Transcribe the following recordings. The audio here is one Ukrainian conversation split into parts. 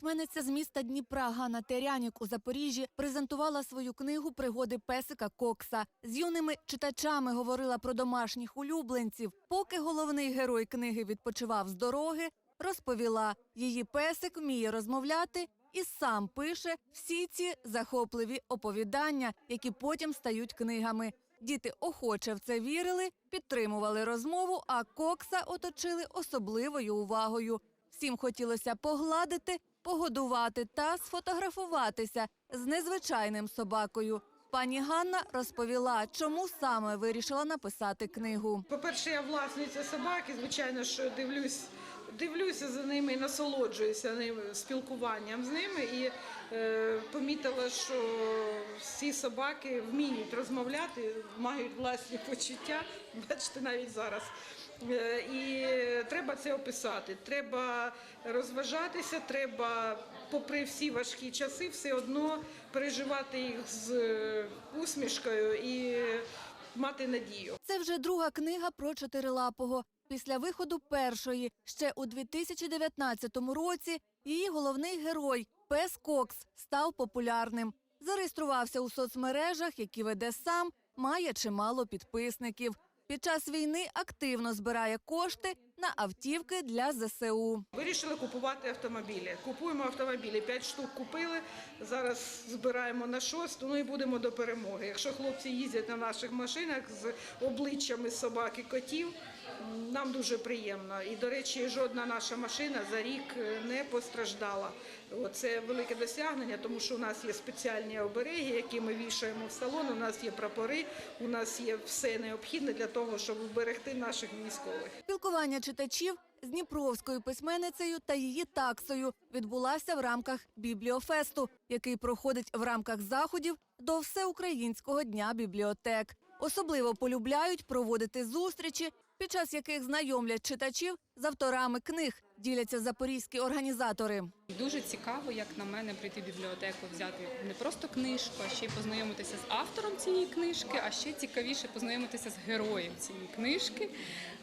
Письменниця з міста Дніпра Ганна Терянік у Запоріжжі презентувала свою книгу Пригоди песика Кокса. З юними читачами говорила про домашніх улюбленців. Поки головний герой книги відпочивав з дороги, розповіла, її песик вміє розмовляти і сам пише всі ці захопливі оповідання, які потім стають книгами. Діти охоче в це вірили, підтримували розмову, а Кокса оточили особливою увагою. Всім хотілося погладити, погодувати та сфотографуватися з незвичайним собакою. Пані Ганна розповіла, чому саме вирішила написати книгу. По-перше, я власниця собаки, звичайно, що дивлюсь, дивлюся за ними і насолоджуюся ними, спілкуванням з ними. І е, помітила, що всі собаки вміють розмовляти, мають власні почуття. Бачите, навіть зараз. Е, І треба це описати. Треба розважатися, треба, попри всі важкі часи, все одно переживати їх з е, усмішкою і мати надію. Це вже друга книга про чотирилапого. Після виходу першої, ще у 2019 році, її головний герой пес Кокс став популярним. Зареєструвався у соцмережах, які веде сам, має чимало підписників. Під час війни активно збирає кошти на автівки для ЗСУ. Вирішили купувати автомобілі. Купуємо автомобілі. П'ять штук купили. Зараз збираємо на шосту. Ну і будемо до перемоги. Якщо хлопці їздять на наших машинах з обличчями собак і котів, нам дуже приємно. І до речі, жодна наша машина за рік е, не постраждала. Це велике досягнення, тому що у нас є спеціальні обереги, які ми вішаємо в салон. У нас є прапори, у нас є все необхідне для того, щоб вберегти наших військових. Спілкування читачів з дніпровською письменницею та її таксою відбулася в рамках бібліофесту, який проходить в рамках заходів до всеукраїнського дня бібліотек. Особливо полюбляють проводити зустрічі, під час яких знайомлять читачів з авторами книг, діляться запорізькі організатори. Дуже цікаво, як на мене, прийти в бібліотеку, взяти не просто книжку, а ще й познайомитися з автором цієї книжки, а ще цікавіше познайомитися з героєм цієї книжки.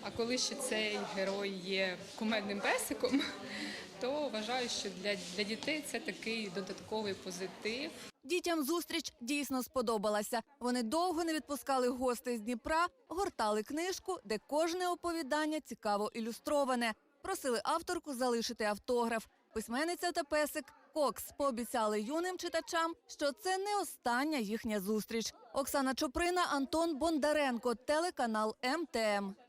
А коли ще цей герой є кумедним песиком, то вважаю, що для, для дітей це такий додатковий позитив. Дітям зустріч дійсно сподобалася. Вони довго не відпускали гостей з Дніпра, гортали книжку, де кожне оповідання цікаво ілюстроване. Просили авторку залишити автограф. Письменниця та песик Кокс пообіцяли юним читачам, що це не остання їхня зустріч. Оксана Чоприна, Антон Бондаренко, телеканал МТМ.